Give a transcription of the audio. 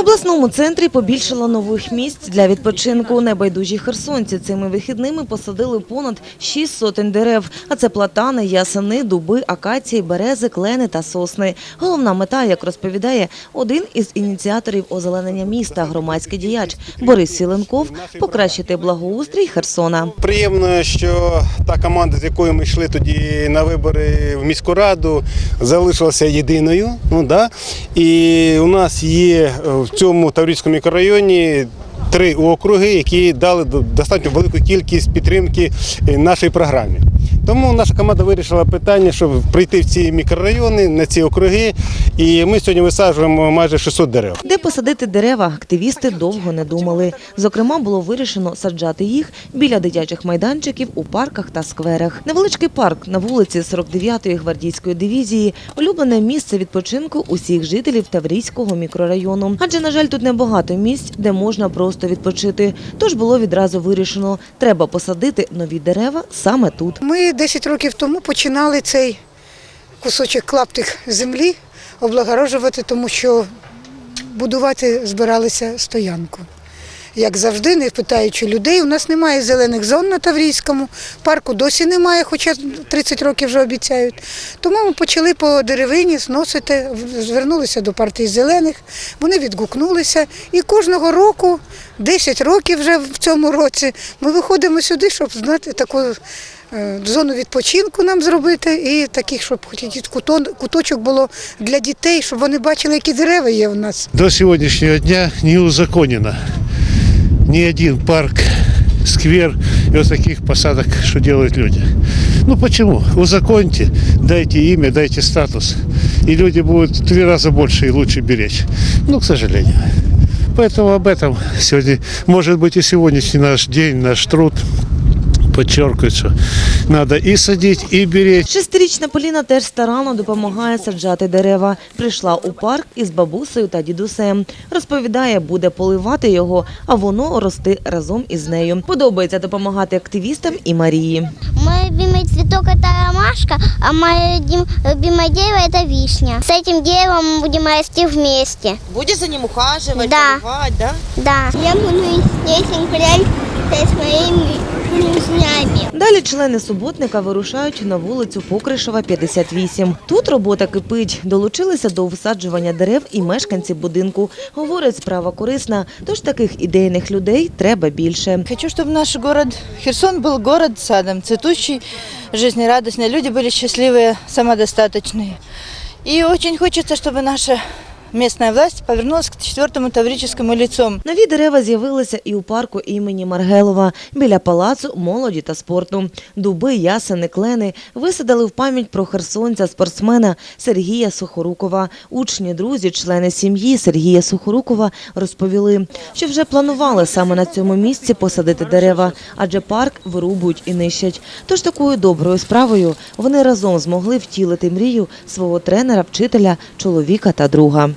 обласному центрі побільшало нових місць для відпочинку. Небайдужі херсонці цими вихідними посадили понад 6 сотень дерев. А це платани, ясени, дуби, акації, берези, клени та сосни. Головна мета, як розповідає один із ініціаторів озеленення міста, громадський діяч Борис Сіленков, покращити благоустрій Херсона. Приємно, що та команда, з якою ми йшли тоді на вибори в міську раду, залишилася єдиною. Ну, да? І у нас є в цьому Таврійському мікрорайоні. Три округи, які дали до- достатньо велику кількість підтримки е, нашій програмі. Тому наша команда вирішила питання, щоб прийти в ці мікрорайони, на ці округи. І ми сьогодні висаджуємо майже 600 дерев. Де посадити дерева, активісти довго не думали. Зокрема, було вирішено саджати їх біля дитячих майданчиків у парках та скверах. Невеличкий парк на вулиці 49-ї гвардійської дивізії – улюблене місце відпочинку усіх жителів Таврійського мікрорайону. Адже, на жаль, тут небагато місць, де можна просто відпочити. Тож було відразу вирішено – треба посадити нові дерева саме тут. Ми 10 років тому починали цей кусочок клаптик землі облагороджувати, тому що будувати збиралися стоянку. Як завжди, не питаючи людей, у нас немає зелених зон на Таврійському, парку досі немає, хоча 30 років вже обіцяють. Тому ми почали по деревині зносити, звернулися до партії зелених, вони відгукнулися. І кожного року, 10 років вже в цьому році, ми виходимо сюди, щоб знати таку зону відпочинку нам зробити і таких, щоб хоч якийсь кутон- куточок було для дітей, щоб вони бачили, які дерева є у нас. До сегодняшнего дня не узаконено ни один парк, сквер и вот таких посадок, что делают люди. Ну почему? Узаконьте, дайте имя, дайте статус, и люди будут в три раза больше и лучше беречь. Ну, к сожалению. Поэтому об этом сегодня, может быть, и сегодняшний наш день, наш труд подчеркивает, что надо и садить, и беречь. Шестирічна Поліна теж старанно допомагає саджати дерева. Прийшла у парк із бабусею та дідусем. Розповідає, буде поливати його, а воно рости разом із нею. Подобається допомагати активістам і Марії. Мой любимый цветок это ромашка, а мое любим- любимое дерево это вишня. С этим деревом мы будем расти вместе. Буде за ним ухажувати, Да. поливати, да? Да. Я буду здесь гулять с моими друзьями. Далі члени суботника вирушають на вулицю Покришева, 58. Тут робота кипить. Долучилися до висаджування дерев і мешканці будинку. Говорять, справа корисна, тож таких ідейних людей треба більше. Хочу, чтобы наш город Херсон был город садом, цветущий, жизнерадостный. Люди были счастливые, самодостаточные. И очень хочется, чтобы наша местная власть повернулась к четвертому таврическому лицом. Нові дерева з'явилися і у парку імені Маргелова біля палацу молоді та спорту. Дуби, ясени, клени висадили в пам'ять про херсонця спортсмена Сергія Сухорукова. Учні, друзі, члени сім'ї Сергія Сухорукова розповіли, що вже планували саме на цьому місці посадити дерева, адже парк вирубують і нищать. Тож такою доброю справою вони разом змогли втілити мрію свого тренера, вчителя, чоловіка та друга.